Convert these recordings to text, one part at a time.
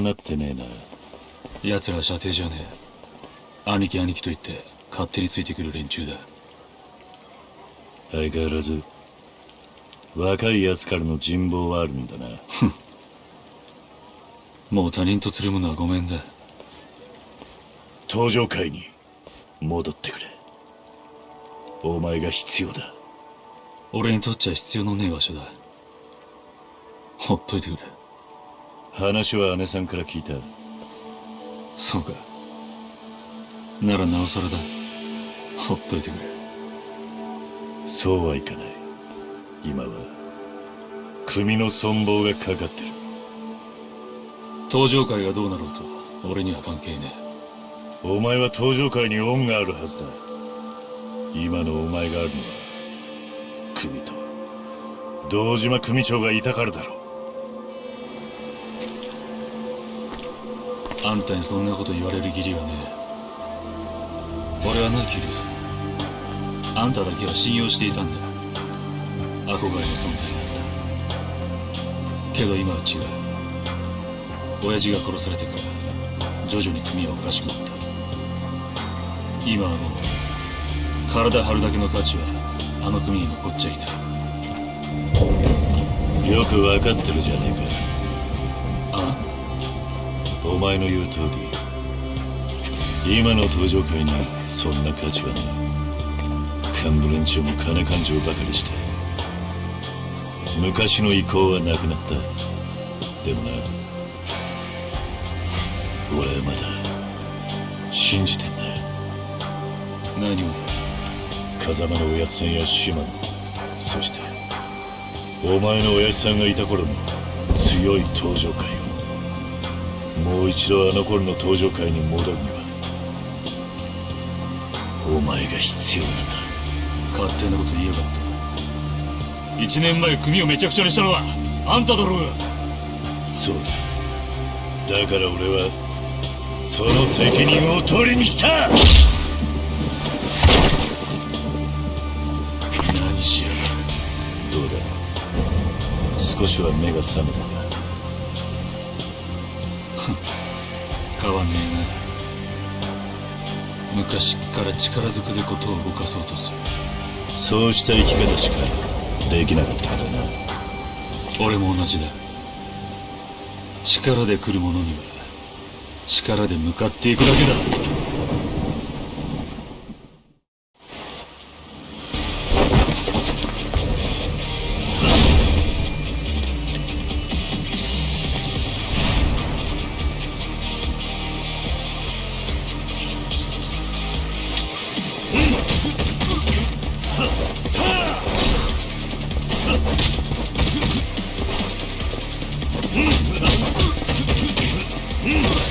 なってねえな。奴ら射程じゃねえ。兄貴兄貴と言って勝手についてくる連中だ。相変わらず若い奴からの人望はあるんだな。もう他人とつるむのはごめんだ。登場会に戻ってくれ。お前が必要だ。俺にとっちゃ必要のねえ場所だ。ほっといてくれ話は姉さんから聞いた。そうか。ならなおさらだ。ほっといてくれ。そうはいかない。今は組の存亡がかかってる。登場会がどうなろうと俺には関係ねお前は登場会に恩があるはずだ。今のお前があるのは組と。堂島組長がいたからだろえあんたにそんなこと言われる義理はねえ俺はなキュリーさ。んあんただけは信用していたんだ。憧れの存在だった。けど今は違う。親父が殺されてから徐々に組はおかしくなった。今はもう体張るだけの価値はあの組に残っちゃいない。よくわかってるじゃねえか。お前の言う通り。今の登場会にそんな価値はない。幹部連中も金勘定ばかりして。昔の意向はなくなった。でもな。俺はまだ。信じてんだ。何をだ。風間のおやっさんや島野そしてお前の親父さんがいた頃の強い登場会。をもう一度あの頃の登場会に戻るにはお前が必要なんだ。勝手なこと言いやがって。一年前組をめちゃくちゃにしたのはあんただろうが。そうだ。だから俺はその責任を取りに来た。何しやがる。どうだ。少しは目が覚めたか変わんねえな昔っから力ずくでことを動かそうとする。そうした生き方しかできなかったんだな。俺も同じだ。力で来る者には力で向かっていくだけだ。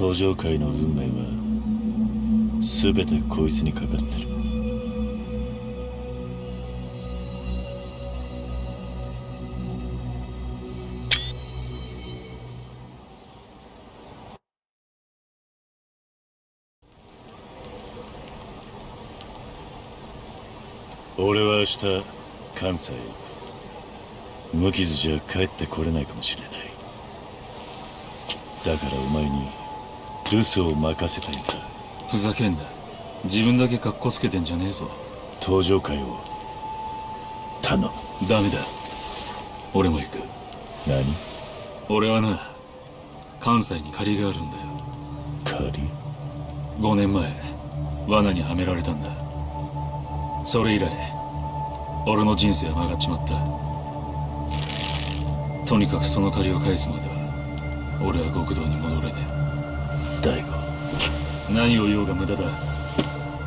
登場界の運命は全てこいつにかかってる。俺は明日関西へ。行く無傷じゃ帰ってこれないかもしれない。だからお前に留守を任せたいんだ。ふざけんな。自分だけカッコつけてんじゃねえぞ。登場会を。頼む。ダメだ。俺も行く。何？俺はな関西に借りがあるんだよ。仮5年前罠にはめられたんだ。それ以来俺の人生は曲がっちまった。とにかくその借りを返すまでは俺は極道に戻れね大悟え何を言おうが無駄だ。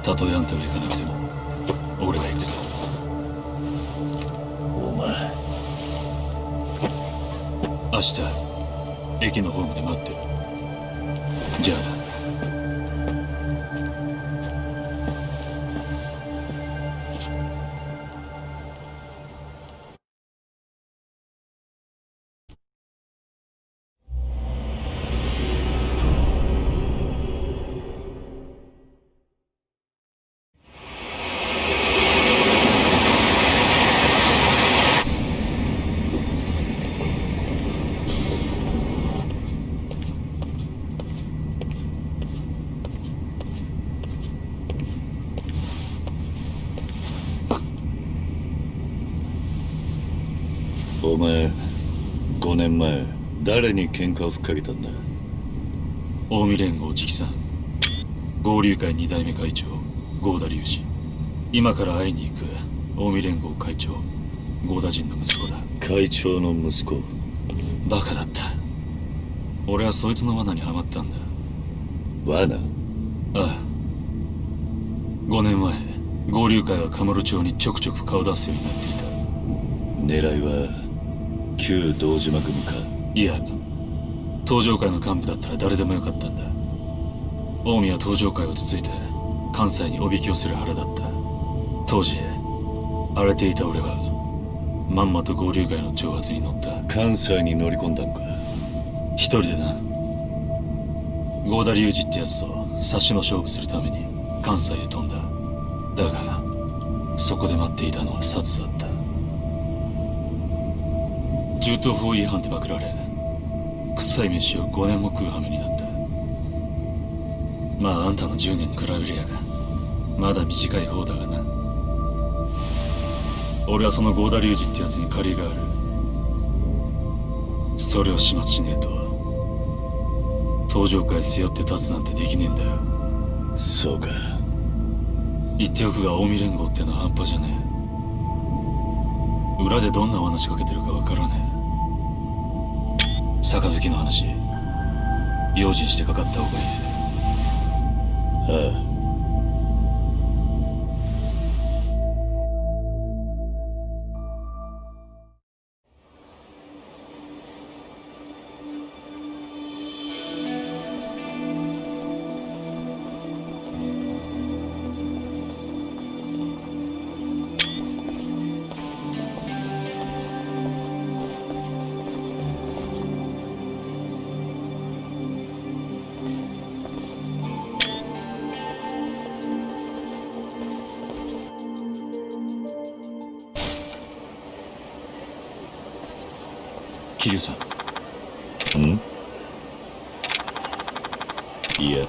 たとえあんたが行かなくても俺が行くぞ。お前。明日駅のホームで待ってる。じゃあ前5年前誰に喧嘩をふっかけたんだ？近江連合直参。合流会二代目会長合田隆二。今から会いに行く近江連合会長合田陣の息子だ。会長の息子。バカだった。俺はそいつの罠にはまったんだ。罠？ああ。5年前合流会はカムロ町にちょくちょく顔出すようになっていた。狙いは旧道島組か？いや東上会の幹部だったら誰でもよかったんだ。近江は東上会をつついて関西におびき寄せる腹だった。当時荒れていた俺はまんまと合流会の挑発に乗った。関西に乗り込んだのか？一人でな。合田隆二ってやつと差しの勝負するために関西へ飛んだ。だがそこで待っていたのは殺だった銃刀法違反でパクられ臭い飯を5年も食う羽目になった。まああんたの10年に比べりゃまだ短い方だがな。俺はその合田隆二ってやつに借りがある。それを始末しねえと登場会背負って立つなんてできねえんだよ。そうか。言っておくが近江連合ってのは半端じゃねえ。裏でどんな罠仕掛けてるかわからねえ杯の話。用心してかかった方がいいぜ。ああ。桐生さんんいや